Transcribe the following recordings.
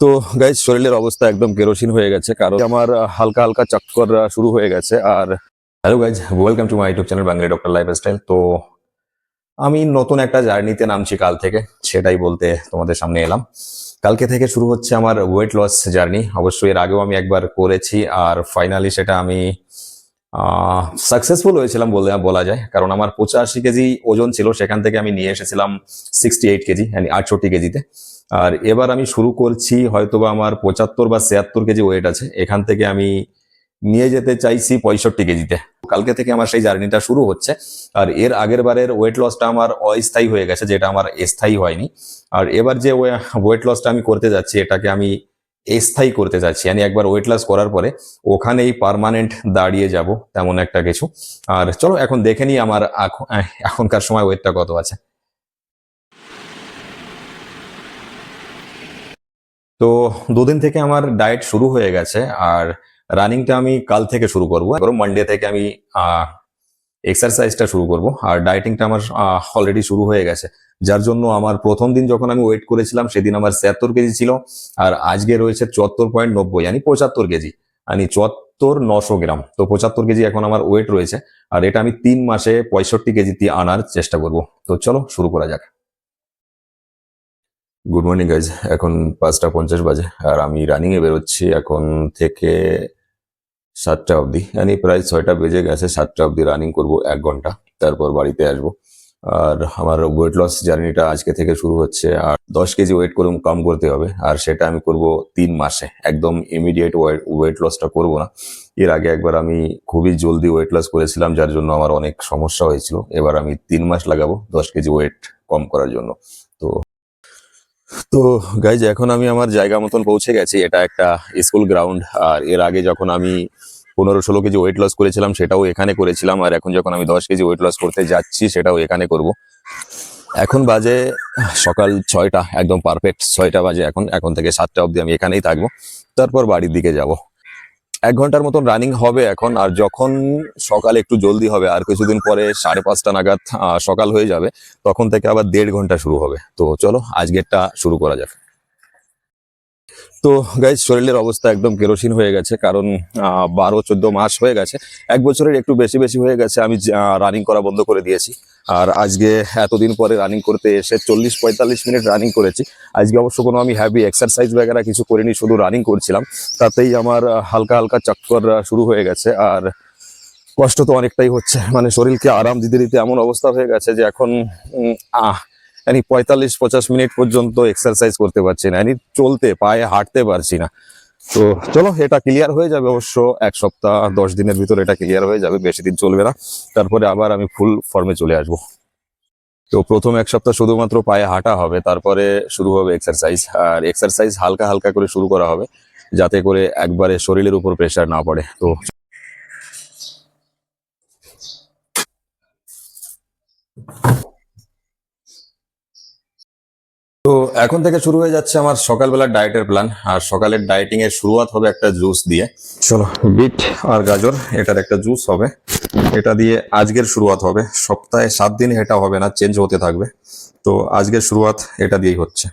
তো গাইজ শরীরের অবস্থা একদম কেরোসিন হয়ে গেছে, কারণ আমার হালকা হালকা চক্কর শুরু হয়ে গেছে। আর hello guys welcome to my YouTube channel Bangali doctor life style তো, আমি নতুন একটা জার্নিতে নামছি কাল থেকে, সেটাই বলতে তোমাদের সামনে এলাম। কালকে থেকে শুরু হচ্ছে আমার ওয়েট লস জার্নি অবশ্যই এর আগেও আমি একবার করেছি, আর ফাইনালি সেটা আমি সাকসেসফুল হয়েছিলাম বলে বলা যায়। কারণ আমার পঁচাশি কেজি ওজন ছিল, সেখান থেকে আমি নিয়ে এসেছিলাম সিক্সটি এইট কেজি মানে আটষট্টি কেজিতে। আর এবার আমি শুরু করছি হয়তোবা আমার পঁচাত্তর বা ছিয়াত্তর কেজি ওয়েট আছে। এখান থেকে আমি নিয়ে যেতে চাইছি পঁয়ষট্টি কেজিতে। কালকে থেকে আমার সেই জার্নিটা শুরু হচ্ছে। আর এর আগের বারের ওয়েট লসটা আমার অস্থায়ী হয়ে গেছে, যেটা আমার স্থায়ী হয়নি। আর এবার যে ওয়েট লসটা আমি করতে যাচ্ছি, এটাকে আমি স্থায়ী করতে চাচ্ছি আমি একবার ওয়েট লস করার পরে ওখানেই পারমানেন্ট দাঁড়িয়ে যাব, তেমন একটা কিছু। আর চলো, এখন দেখে নিই আমার এখনকার সময় ওয়েটটা কত আছে। তো দুদিন থেকে আমার ডায়েট শুরু হয়ে গেছে, আর রানিংটা আমি কাল থেকে শুরু করব। মানডে থেকে আমি এক্সারসাইজটা শুরু করব। আর ডায়েটিংটা আমার অলরেডি শুরু হয়ে গেছে। যার জন্য আমার প্রথম দিন যখন আমি ওয়েট করেছিলাম, সেদিন আমার ছিয়াত্তর কেজি ছিল। আর আজকে রয়েছে চুয়াত্তর পয়েন্ট নব্বই মানে পঁচাত্তর কেজি। মানে চুয়াত্তর নশো গ্রাম। তো পঁচাত্তর কেজি এখন আমার ওয়েট রয়েছে। আর এটা আমি তিন মাসে পঁয়ষট্টি কেজিতে আনার চেষ্টা করব। তো চলো, শুরু করা যাক। গুড মর্নিং গাইজ এখন পাঁচটা পঞ্চাশ বাজে। আর আমি রানিংয়ে বেরোচ্ছি এখন থেকে সাতটা অবধি। মানে প্রায় ছয়টা বেজে গেছে, সাতটা অবধি রানিং করব, এক ঘণ্টা। তারপর বাড়িতে আসব। আর আমার ওয়েট লস জার্নিটা আজকে থেকে শুরু হচ্ছে। আর দশ কেজি ওয়েট করে কম করতে হবে। আর সেটা আমি করব তিন মাসে। একদম ইমিডিয়েট ওয়েট লসটা করব না। এর আগে একবার আমি খুবই জলদি ওয়েট লস করেছিলাম, যার জন্য আমার অনেক সমস্যা হয়েছিল। এবার আমি তিন মাস লাগাবো দশ কেজি ওয়েট কম করার জন্য। তো তো গাইজ এখন আমি আমার জায়গা মতন পৌঁছে গেছি। এটা একটা স্কুল গ্রাউন্ড আর এর আগে যখন আমি পনেরো ষোলো কেজি ওয়েট লস করেছিলাম, সেটাও এখানে করেছিলাম। আর এখন যখন আমি দশ কেজি ওয়েট লস করতে যাচ্ছি, সেটাও এখানে করব। এখন বাজে সকাল ছয়টা, একদম পারফেক্ট ছয়টা বাজে এখন। এখন থেকে সাতটা অবধি আমি এখানেই থাকব। তারপর বাড়ির দিকে যাব। এক ঘণ্টার মতন রানিং হবে এখন, আর যখন সকাল একটু জলদি হবে, আর কিছুদিন পরে সাড়ে পাঁচটা নাগাদ সকাল হয়ে যাবে, তখন থেকে আবার দেড় ঘণ্টা শুরু হবে। তো চলো, আজকেরটা শুরু করা যাক। তো গাইজ শরীরের অবস্থা একদম কেরোসিন হয়ে গেছে, কারণ বারো, চোদ্দ মাস হয়ে গেছে। এক বছরের একটু বেশি বেশি হয়ে গেছে, আমি রানিং করা বন্ধ করে দিয়েছি। আর আজকে এতদিন পরে রানিং করতে এসে চল্লিশ, পঁয়তাল্লিশ মিনিট রানিং করেছি। আজকে অবশ্য কোনো আমি হ্যাভি এক্সারসাইজ বগেরা কিছু করিনি, শুধু রানিং করছিলাম। তাতেই আমার হালকা হালকা চক্কর শুরু হয়ে গেছে। আর কষ্ট তো অনেকটাই হচ্ছে। মানে শরীরকে আরাম দিতে দিতে এমন অবস্থা হয়ে গেছে যে এখন আহ মানে পঁয়তাল্লিশ পঞ্চাশ মিনিট পর্যন্ত এক্সারসাইজ করতে পারছি না। মানে চলতে, পায়ে হাঁটতে পারছি না। তো চলো, এটা ক্লিয়ার হয়ে যাবে অবশ্য। এক সপ্তাহ, দশ দিনের ভিতর এটা ক্লিয়ার হয়ে যাবে, বেশি দিন চলবে না। তারপরে আবার আমি ফুল ফর্মে চলে আসব। তো প্রথম এক সপ্তাহ শুধুমাত্র পায়ে হাঁটা হবে, তারপরে শুরু হবে এক্সারসাইজ আর এক্সারসাইজ হালকা হালকা করে শুরু করা হবে, যাতে করে একবারে শরীরের উপর প্রেশার না পড়ে। তো তো এখন থেকে শুরু হয়ে যাচ্ছে আমার সকালবেলার ডায়েটের প্ল্যান আর সকালের ডায়েটিং এর শুরুয়াত হবে একটা জুস দিয়ে। চলো। বিট আর গাজর এটার একটা জুস হবে। এটা দিয়ে আজকের শুরুয়াত হবে। সপ্তাহে সাত দিন এটা হবে না চেঞ্জ হতে থাকবে। তো আজকের শুরুয়াত এটা দিয়েই হচ্ছে।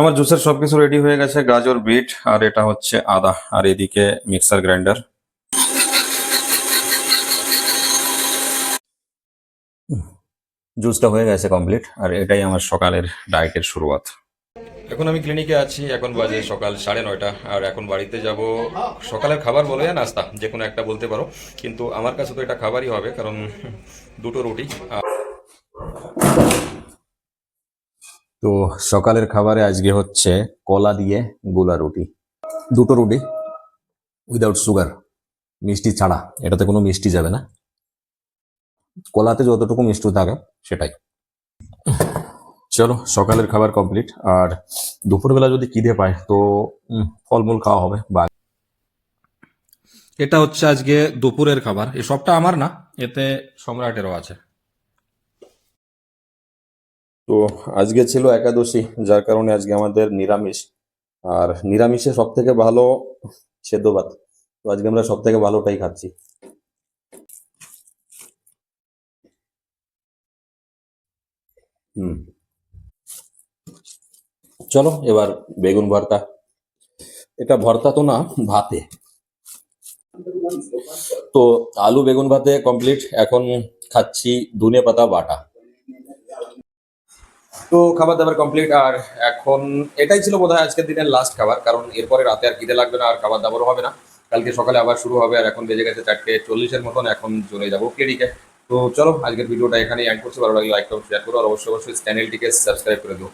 আমার জুসের সবকিছু রেডি হয়ে গেছে গাজর বিট আর এটা হচ্ছে আদা। আর এদিকে মিক্সার গ্রাইন্ডার জুসটা হয়ে গেছে কমপ্লিট আর এটাই আমার সকালের ডায়েটের শুরুয়াত। এখন আমি ক্লিনিকে আছি এখন বাজে সকাল সাড়ে নয়টা আর এখন বাড়িতে যাব সকালের খাবার বলে না নাস্তা যে কোনো একটা বলতে পারো। কিন্তু আমার কাছে তো এটা খাবারই হবে কারণ দুটো রুটি। তো সকালের খাবারে আজকে হচ্ছে কলা দিয়ে গোলা রুটি। দুটো রুটি উইদাউট সুগার মিষ্টি ছাড়া এটাতে কোনো মিষ্টি যাবে না। কলাতে যতটুকু মিষ্টি থাকে সেটাই। চলো সকালের খাবার কমপ্লিট আর দুপুরবেলা যদি খিদে পায় তো ফলমূল খাওয়া হবে বা এটা হচ্ছে আজকে দুপুরের খাবার। এই সবটা আমার না এতে সম্রাটেরও আছে। তো আজকে ছিল একাদশী যার কারণে আজকে আমাদের নিরামিষ। আর নিরামিষে সব থেকে ভালো সেদ্ধ ভাত। তো আজকে আমরা সব থেকে ভালোটাই খাচ্ছি। হুম। চলো, এবার বেগুন ভর্তা। এটা ভর্তা তো না, ভাতে। তো আলু, বেগুন ভাতে কমপ্লিট এখন খাচ্ছি ধনে পাতা, বাটা। তো খাবার দাবার কমপ্লিট আর এখন এটাই ছিল বোধহয় আজকের দিনের লাস্ট খাবার, কারণ এরপরে রাতে আর খিদে লাগবে না, আর খাবার দাবারও হবে না। কালকে সকালে আবার শুরু হবে, আর এখন বেজে গেছে চারটে চল্লিশের মতন, এখন চলে যাব ক্লিনিকে তো চলো, আজকের ভিডিওটা এখানে অ্যাড করছি। ভালো লাগলে লাইক করো শেয়ার করো। আর অবশ্যই অবশ্যই চ্যানেলটিকে সাবস্ক্রাইব করে দিও।